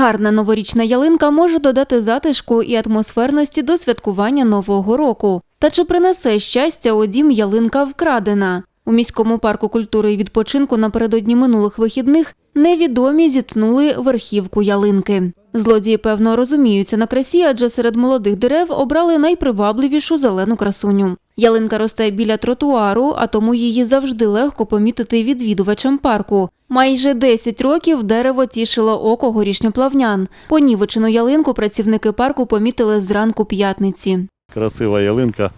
Гарна новорічна ялинка може додати затишку і атмосферності до святкування Нового року. Та чи принесе щастя у дім ялинка вкрадена? У міському парку культури і відпочинку напередодні минулих вихідних невідомі зіткнули верхівку ялинки. Злодії, певно, розуміються на красі, адже серед молодих дерев обрали найпривабливішу зелену красуню. Ялинка росте біля тротуару, а тому її завжди легко помітити відвідувачам парку. Майже 10 років дерево тішило око горішньоплавнян. Понівечену ялинку працівники парку помітили зранку п'ятниці. Красива ялинка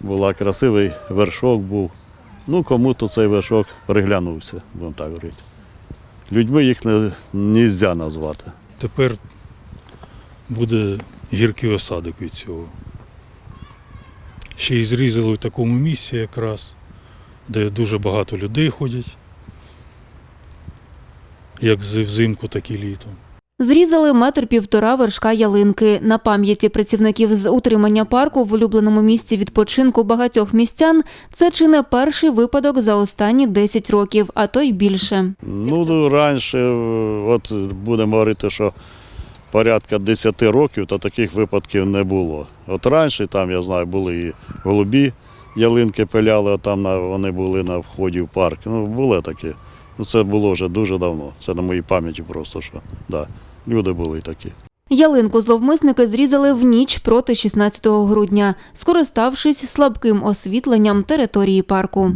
була, красивий вершок був. Ну, кому-то цей вершок приглянувся, будемо так говорити. Людьми їх не можна назвати. Тепер буде гіркий осадок від цього. Ще й зрізали в такому місці якраз, де дуже багато людей ходять, як з- взимку, так і літом. Зрізали метр півтора вершка ялинки. На пам'яті працівників з утримання парку в улюбленому місці відпочинку багатьох містян це чи не перший випадок за останні 10 років, а то й більше. Ну, ну, раніше, е, от будемо говорити, що порядка 10 років, то таких випадків не було. От раніше там, я знаю, були і голубі ялинки пиляли, от там на, вони були на вході в парк. Ну, були такі. Ну, це було вже дуже давно. Це на моїй пам'яті просто, що да, люди були такі. Ялинку зловмисники зрізали в ніч проти 16 грудня, скориставшись слабким освітленням території парку.